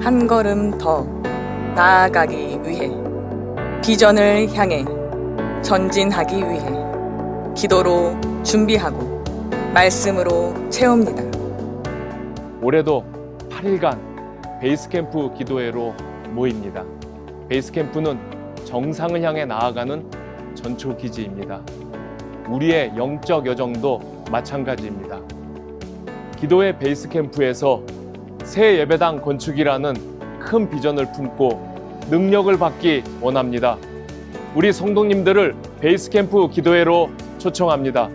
한 걸음 더 나아가기 위해 비전을 향해 전진하기 위해 기도로 준비하고 말씀으로 채웁니다. 올해도 8일간 베이스캠프 기도회로 모입니다. 베이스캠프는 정상을 향해 나아가는 전초 기지입니다. 우리의 영적 여정도 마찬가지입니다. 기도회 베이스캠프에서 새 예배당 건축이라는 큰 비전을 품고 능력을 받기 원합니다. 우리 성도님들을 베이스캠프 기도회로 초청합니다.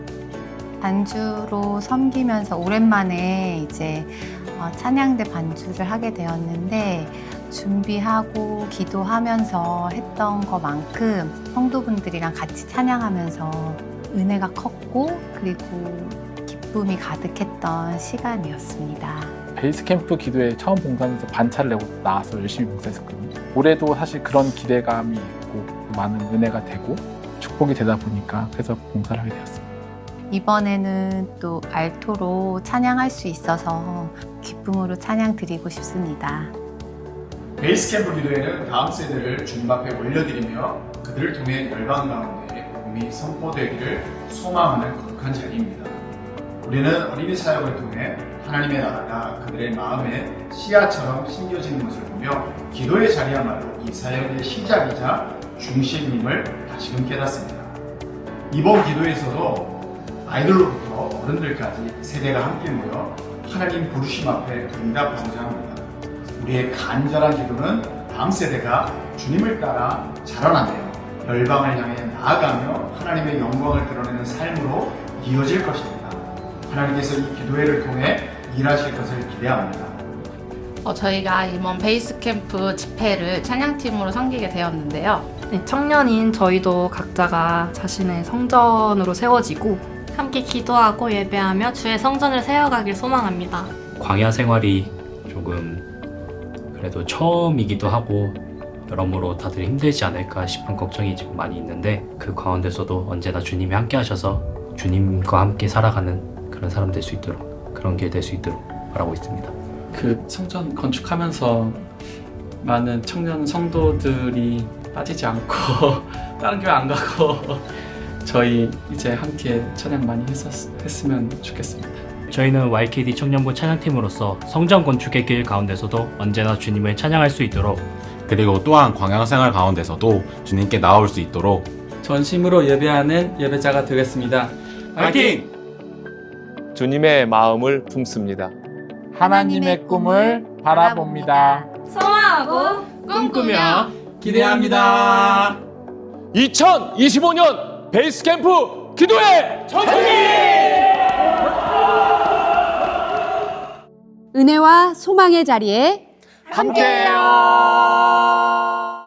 반주로 섬기면서 오랜만에 이제 어, 찬양대 반주를 하게 되었는데 준비하고 기도하면서 했던 것만큼 성도분들이랑 같이 찬양하면서 은혜가 컸고 그리고 기쁨이 가득했던 시간이었습니다. 베이스캠프 기도에 처음 봉사하면서 반차를 내고 나와서 열심히 봉사했었거든요. 올해도 사실 그런 기대감이 있고 많은 은혜가 되고 축복이 되다 보니까 그래서 봉사를 하게 되었습니다. 이번에는 또 알토로 찬양할 수 있어서 기쁨으로 찬양 드리고 싶습니다. 베이스캠프 기도회는 다음 세대를 주님 앞에 올려드리며 그들을 통해 열방 가운데 복음이 선포되기를 소망하는 거룩한 자리입니다. 우리는 어린이 사역을 통해 하나님의 나라가 그들의 마음에 씨앗처럼 심겨지는 것을 보며 기도의 자리야말로 이 사역의 시작이자 중심임을 다시금 깨닫습니다. 이번 기도에서도 아이들로부터 어른들까지 세대가 함께 모여 하나님 부르심 앞에 응답하고자 합니다. 우리의 간절한 기도는 다음 세대가 주님을 따라 자라나며 열방을 향해 나아가며 하나님의 영광을 드러내는 삶으로 이어질 것입니다. 하나님께서 이 기도회를 통해 일하실 것을 기대합니다. 어, 저희가 이번 베이스 캠프 집회를 찬양팀으로 섬기게 되었는데요. 네, 청년인 저희도 각자가 자신의 성전으로 세워지고 함께 기도하고 예배하며 주의 성전을 세워가길 소망합니다. 광야 생활이 조금 그래도 처음이기도 하고 여러모로 다들 힘들지 않을까 싶은 걱정이 지금 많이 있는데 그 가운데서도 언제나 주님이 함께 하셔서 주님과 함께 살아가는 그런 사람 될 수 있도록 그런 길될수 있도록 바라고 있습니다. 그 성전 건축하면서 많은 청년 성도들이 빠지지 않고 다른 교회 안 가고 저희 이제 함께 찬양 많이 했었, 했으면 좋겠습니다. 저희는 YKD 청년부 찬양팀으로서 성전 건축의 길 가운데서도 언제나 주님을 찬양할 수 있도록 그리고 또한 광야생활 가운데서도 주님께 나올 수 있도록 전심으로 예배하는 예배자가 되겠습니다. 파이팅! 주님의 마음을 품습니다. 하나님의 꿈을 바라봅니다. 소망하고 꿈꾸며 기대합니다. 2025년 베이스캠프 기도회 은혜와 소망의 자리에 함께해요.